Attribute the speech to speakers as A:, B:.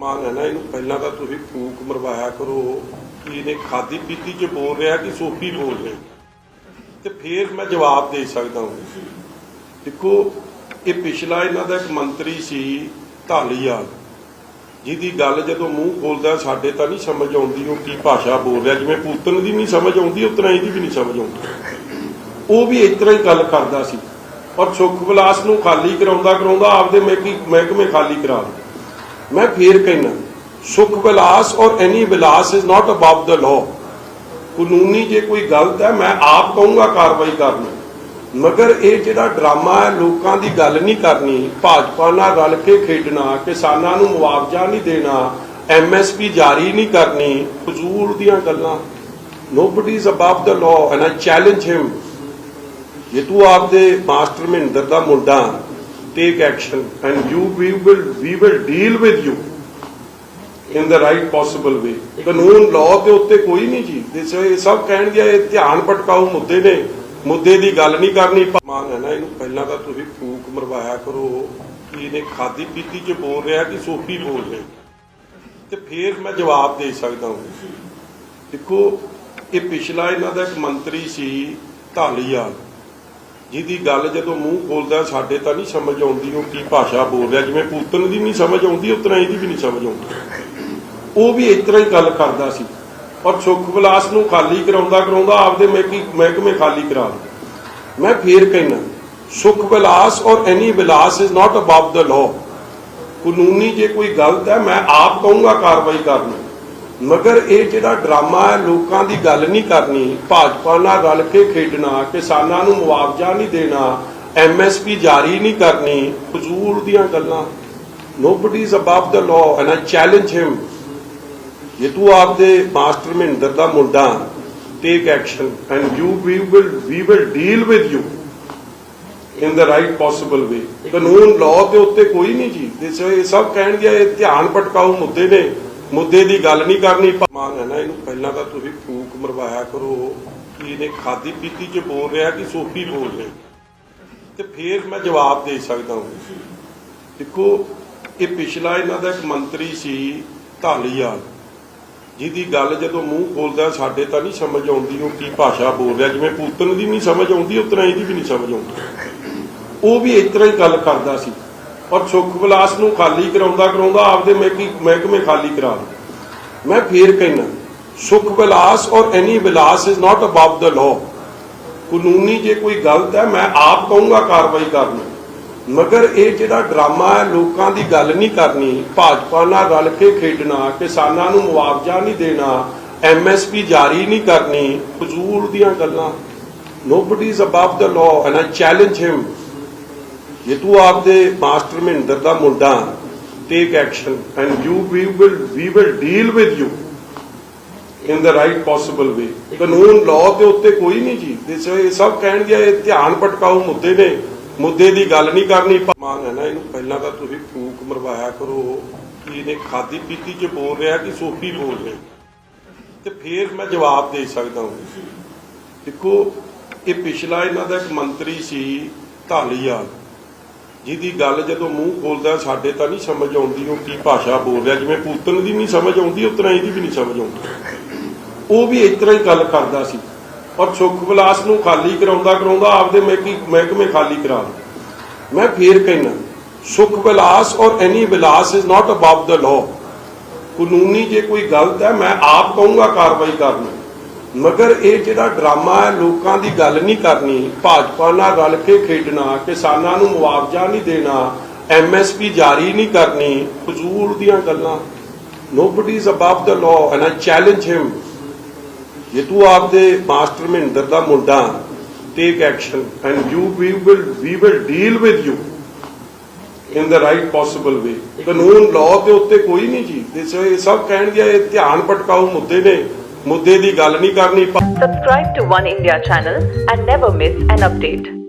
A: ਮਾਨ ਹੈ ਨਾ, ਇਹਨੂੰ ਪਹਿਲਾਂ ਤਾਂ ਤੁਸੀਂ ਫੂਕ ਮਰਵਾਇਆ ਕਰੋ। ਕਿ ਇਹਨੇ ਖਾਦੀ ਪੀਤੀ ਚ ਬੋਲ ਰਿਹਾ ਕਿ ਸੋਫੀ ਬੋਲ ਰਿਹਾ। ਤੇ ਫੇਰ ਮੈਂ ਜਵਾਬ ਦੇ ਸਕਦਾ ਹਾਂ। ਦੇਖੋ, ਇਹ ਪਿਛਲਾ ਇਹਨਾਂ ਦਾ ਇੱਕ ਮੰਤਰੀ ਸੀ ਢਾਲੀਵਾਲ ਜਿਹਦੀ ਗੱਲ ਜਦੋਂ ਮੂੰਹ ਖੋਲਦਾ, ਸਾਡੇ ਤਾਂ ਨਹੀਂ ਸਮਝ ਆਉਂਦੀ ਉਹ ਕੀ ਭਾਸ਼ਾ ਬੋਲ ਰਿਹਾ। ਜਿਵੇਂ ਪੂਤਨ ਦੀ ਨਹੀਂ ਸਮਝ ਆਉਂਦੀ ਉਤਨਾ ਇਹਦੀ ਵੀ ਨਹੀਂ ਸਮਝ ਆਉਂਦੀ। ਉਹ ਵੀ ਇਸ ਤਰ੍ਹਾਂ ਹੀ ਗੱਲ ਕਰਦਾ ਸੀ। ਔਰ ਸੁਖ ਵਿਲਾਸ ਨੂੰ ਖਾਲੀ ਕਰਾਉਂਦਾ ਕਰਾਉਂਦਾ ਆਪਦੇ ਮਹਿਕੀ ਮਹਿਕਮੇ ਖਾਲੀ ਕਰਾ ਦਿੱਤੇ। ਮੈਂ ਫੇਰ ਕਹਿਣਾ Sukh Vilas or any Vilas is not above the law ਕਾਨੂੰਨੀ ਜੇ ਕੋਈ ਗਲਤ ਹੈ, ਮੈਂ ਆਪ ਕਹੂੰਗਾ ਕਾਰਵਾਈ ਕਰਨਾ। ਮਗਰ ਇਹ ਜਿਹੜਾ ਡਰਾਮਾ ਹੈ, ਲੋਕਾਂ ਦੀ ਗੱਲ ਨਹੀਂ ਕਰਨੀ। ਭਾਜਪਾ ਨਾਲ ਰਲ ਕੇ ਖੇਡਣਾ, ਕਿਸਾਨਾਂ ਨੂੰ ਮੁਆਵਜ਼ਾ ਨਹੀਂ ਦੇਣਾ ਐਮਐਸਪੀ ਜਾਰੀ ਨਹੀਂ ਕਰਨੀ, ਫਜ਼ੂਲ ਦੀਆਂ ਗੱਲਾਂ। Nobody is above the law and I challenge him ਜੇ ਤੂੰ ਆਪਦੇ ਮਾਸਟਰ ਮਹਿੰਦਰ ਦਾ ਮੁੰਡਾ take action and you we will we will deal with you in the right possible way ਕਾਨੂੰਨ ਲਾਅ ਦੇ ਉੱਤੇ ਕੋਈ ਨਹੀਂ ਜੀ। ਦਿਸ ਇਹ ਸਭ ਕਹਿਣਗੇ ਇਹ ਧਿਆਨ ਭਟਕਾਊ ਮੁੱਦੇ ਨੇ। ਮੁੱਦੇ ਦੀ ਗੱਲ ਨਹੀਂ ਕਰਨੀ। ਮਾਨ ਹੈ ਨਾ, ਇਹਨੂੰ ਪਹਿਲਾਂ ਤਾਂ ਤੁਸੀਂ ਫੂਕ ਮਰਵਾਇਆ ਕਰੋ। ਕਿ ਇਹਨੇ ਖਾਦੀ ਪੀਤੀ ਚ ਬੋਲ ਰਿਹਾ ਕਿ ਸੋਫੀ ਬੋਲ ਰਿਹਾ। ਤੇ ਫੇਰ ਮੈਂ ਜਵਾਬ ਦੇ ਸਕਦਾ ਹਾਂ। ਦੇਖੋ, ਇਹ ਪਿਛਲਾ ਇਹਨਾਂ ਦਾ ਇੱਕ ਮੰਤਰੀ ਸੀ ਢਾਲੀਵਾਲ ਜਿਹਦੀ ਗੱਲ ਜਦੋਂ ਮੂੰਹ ਖੋਲਦਾ, ਸਾਡੇ ਤਾਂ ਨਹੀਂ ਸਮਝ ਆਉਂਦੀ ਉਹ ਕੀ ਭਾਸ਼ਾ ਬੋਲ ਰਿਹਾ। ਜਿਵੇਂ ਪੂਤਨ ਦੀ ਨਹੀਂ ਸਮਝ ਆਉਂਦੀ ਉਤਨਾ ਇਹਦੀ ਵੀ ਨਹੀਂ ਸਮਝ ਆਉਂਦੀ। ਉਹ ਵੀ ਇਸ ਤਰ੍ਹਾਂ ਹੀ ਗੱਲ ਕਰਦਾ ਸੀ। ਔਰ ਸੁਖ ਵਿਲਾਸ ਨੂੰ ਖਾਲੀ ਕਰਾਉਂਦਾ ਕਰਾਉਂਦਾ ਆਪਦੇ ਮਹਿਕੀ, ਮਹਿਕਮੇ ਖਾਲੀ ਕਰਾ ਦਿੱਤੇ ਮੈਂ ਫੇਰ ਕਹਿਣਾ Sukh Vilas or any Vilas is not above the law ਕਾਨੂੰਨੀ ਜੇ ਕੋਈ ਗਲਤ ਹੈ, ਮੈਂ ਆਪ ਕਹੂੰਗਾ ਕਾਰਵਾਈ ਕਰਨੀ। ਮਗਰ ਇਹ ਜਿਹੜਾ ਡਰਾਮਾ ਹੈ ਲੋਕਾਂ ਦੀ ਗੱਲ ਨਹੀਂ ਕਰਨੀ ਭਾਜਪਾ ਨਾਲ ਰਲ ਕੇ ਖੇਡਣਾ ਕਿਸਾਨਾਂ ਨੂੰ ਮੁਆਵਜ਼ਾ ਨਹੀਂ ਦੇਣਾ ਐਮਐਸਪੀ ਜਾਰੀ ਨਹੀਂ ਕਰਨੀ ਫਜ਼ੂਲ ਦੀਆਂ ਗੱਲਾਂ। Nobody is above the law and I challenge him ਜੇ ਤੂੰ ਆਪਦੇ ਮਾਸਟਰ ਮਹਿੰਦਰ ਦਾ ਮੁੰਡਾ take action and you we will we will deal with you in the right possible way ਕਾਨੂੰਨ ਲਾਅ ਦੇ ਉੱਤੇ ਕੋਈ ਨਹੀਂ ਜੀ। ਇਹ ਸਭ ਕਹਿਣਗੇ ਇਹ ਧਿਆਨ ਭਟਕਾਊ ਮੁੱਦੇ ਨੇ। ਮੁੱਦੇ ਦੀ ਗੱਲ ਨਹੀਂ ਕਰਨੀ ਮਾਨ ਹੈ ਨਾ ਇਹਨੂੰ। ਪਹਿਲਾਂ ਤਾਂ ਤੁਸੀਂ ਫੂਕ ਮਰਵਾਇਆ ਕਰੋ। ਕਿ ਇਹਨੇ ਖਾਦੀ ਪੀਤੀ ਚ ਬੋਲ ਰਿਹਾ ਕਿ ਸੋਫੀ ਬੋਲ ਰਿਹਾ। ਤੇ ਫੇਰ ਮੈਂ ਜਵਾਬ ਦੇ ਸਕਦਾ ਹਾਂ। ਦੇਖੋ, ਇਹ ਪਿਛਲਾ ਇਹਨਾਂ ਦਾ ਇੱਕ ਮੰਤਰੀ ਸੀ ਢਾਲੀਵਾਲ ਜਿਹਦੀ ਗੱਲ ਜਦੋਂ ਮੂੰਹ ਖੋਲਦਾ, ਸਾਡੇ ਤਾਂ ਨਹੀਂ ਸਮਝ ਆਉਂਦੀ ਉਹ ਕੀ ਭਾਸ਼ਾ ਬੋਲ ਰਿਹਾ। ਜਿਵੇਂ ਪੂਤਨ ਦੀ ਨਹੀਂ ਸਮਝ ਆਉਂਦੀ ਉਤਨਾ ਇਹਦੀ ਵੀ ਨਹੀਂ ਸਮਝ ਆਉਂਦੀ। ਉਹ ਵੀ ਇਸ ਤਰ੍ਹਾਂ ਹੀ ਗੱਲ ਕਰਦਾ ਸੀ। ਔਰ ਸੁਖ ਵਿਲਾਸ ਨੂੰ ਖਾਲੀ ਕਰਾਉਂਦਾ ਕਰਾਉਂਦਾ ਆਪਦੇ ਮਹਿਕੀ ਮਹਿਕਮੇ ਖਾਲੀ ਕਰਾ ਦਿੱਤੇ ਮੈਂ ਫੇਰ ਕਹਿਣਾ Sukh Vilas or any Vilas is not above the law ਕਾਨੂੰਨੀ ਜੇ ਕੋਈ ਗਲਤ ਹੈ, ਮੈਂ ਆਪ ਕਹੂੰਗਾ ਕਾਰਵਾਈ ਕਰਨੀ। ਮਗਰ ਇਹ ਜਿਹੜਾ ਡਰਾਮਾ ਹੈ, ਲੋਕਾਂ ਦੀ ਗੱਲ ਨਹੀਂ ਕਰਨੀ। ਭਾਜਪਾ ਨਾਲ ਰਲ ਕੇ ਖੇਡਣਾ, ਕਿਸਾਨਾਂ ਨੂੰ ਮੁਆਵਜ਼ਾ ਨਹੀਂ ਦੇਣਾ ਐਮਐਸਪੀ ਜਾਰੀ ਨਹੀਂ ਕਰਨੀ, ਫਜ਼ੂਲ ਦੀਆਂ ਗੱਲਾਂ। Nobody is above the law and I challenge him ਜੇ ਤੂੰ ਆਪਦੇ ਮਾਸਟਰ ਮਹਿੰਦਰ ਦਾ ਮੁੰਡਾ take action and you we will we will deal with you in the right possible way ਕਾਨੂੰਨ ਲਾਅ ਦੇ ਉੱਤੇ ਕੋਈ ਨਹੀਂ ਜੀ। ਇਹ ਸਭ ਕਹਿਣਗੇ ਇਹ ਧਿਆਨ ਭਟਕਾਊ ਮੁੱਦੇ ਨੇ। ਮੁੱਦੇ ਦੀ ਗੱਲ ਨਹੀਂ ਕਰਨੀ। ਮਾਨ ਹੈ ਨਾ ਇਹਨੂੰ ਪਹਿਲਾਂ ਤਾਂ ਤੁਸੀਂ ਫੂਕ ਮਰਵਾਇਆ ਕਰੋ। ਕਿ ਇਹਨੇ ਖਾਦੀ ਪੀਤੀ ਚ ਬੋਲ ਰਿਹਾ ਕਿ ਸੋਫੀ ਬੋਲ ਰਿਹਾ। ਤੇ ਫੇਰ ਮੈਂ ਜਵਾਬ ਦੇ ਸਕਦਾ ਹਾਂ। ਦੇਖੋ, ਇਹ ਪਿਛਲਾ ਇਹਨਾਂ ਦਾ ਇੱਕ ਮੰਤਰੀ ਸੀ ਢਾਲੀਵਾਲ ਜਿਹਦੀ ਗੱਲ ਜਦੋਂ ਮੂੰਹ ਖੋਲਦਾ, ਸਾਡੇ ਤਾਂ ਨਹੀਂ ਸਮਝ ਆਉਂਦੀ ਉਹ ਕੀ ਭਾਸ਼ਾ ਬੋਲ ਰਿਹਾ। ਜਿਵੇਂ ਪੂਤਨ ਦੀ ਨਹੀਂ ਸਮਝ ਆਉਂਦੀ ਉਤਨਾ ਇਹਦੀ ਵੀ ਨਹੀਂ ਸਮਝ ਆਉਂਦੀ। ਉਹ ਵੀ ਇਸ ਤਰ੍ਹਾਂ ਹੀ ਗੱਲ ਕਰਦਾ ਸੀ। ਔਰ ਸੁਖ ਵਿਲਾਸ ਨੂੰ ਖਾਲੀ ਕਰਾਉਂਦਾ ਕਰਾਉਂਦਾ ਆਪਦੇ ਮਹਿਕੀ ਮਹਿਕਮੇ ਖਾਲੀ ਕਰਾ ਦਿੱਤੇ ਮੈਂ ਫੇਰ ਕਹਿਣਾ Sukh Vilas or any Vilas is not above the law ਕਾਨੂੰਨੀ ਜੇ ਕੋਈ ਗਲਤ ਹੈ, ਮੈਂ ਆਪ ਕਹੂੰਗਾ ਕਾਰਵਾਈ ਕਰਨੀ। ਮਗਰ ਇਹ ਜਿਹੜਾ ਡਰਾਮਾ ਹੈ, ਲੋਕਾਂ ਦੀ ਗੱਲ ਨਹੀਂ ਕਰਨੀ। ਭਾਜਪਾ ਨਾਲ ਰਲ ਕੇ ਖੇਡਣਾ, ਕਿਸਾਨਾਂ ਨੂੰ ਮੁਆਵਜ਼ਾ ਨਹੀਂ ਦੇਣਾ ਐਮਐਸਪੀ ਜਾਰੀ ਨਹੀਂ ਕਰਨੀ, ਫਜ਼ੂਲ ਦੀਆਂ ਗੱਲਾਂ। Nobody is above the law and I challenge him ਜੇ ਤੂੰ ਆਪਦੇ ਮਾਸਟਰ ਮਹਿੰਦਰ ਦਾ ਮੁੰਡਾ take action and you we will we will deal with you in the right possible way ਕਾਨੂੰਨ ਲਾਅ ਦੇ ਉੱਤੇ ਕੋਈ ਨਹੀਂ ਜੀ। ਇਹ ਸਭ ਕਹਿਣਗੇ, ਇਹ ਧਿਆਨ ਭਟਕਾਊ ਮੁੱਦੇ ਨੇ। ਮੁੱਦੇ ਦੀ ਗੱਲ ਨਹੀਂ ਕਰਨੀ
B: Subscribe to One India channel and never miss an update.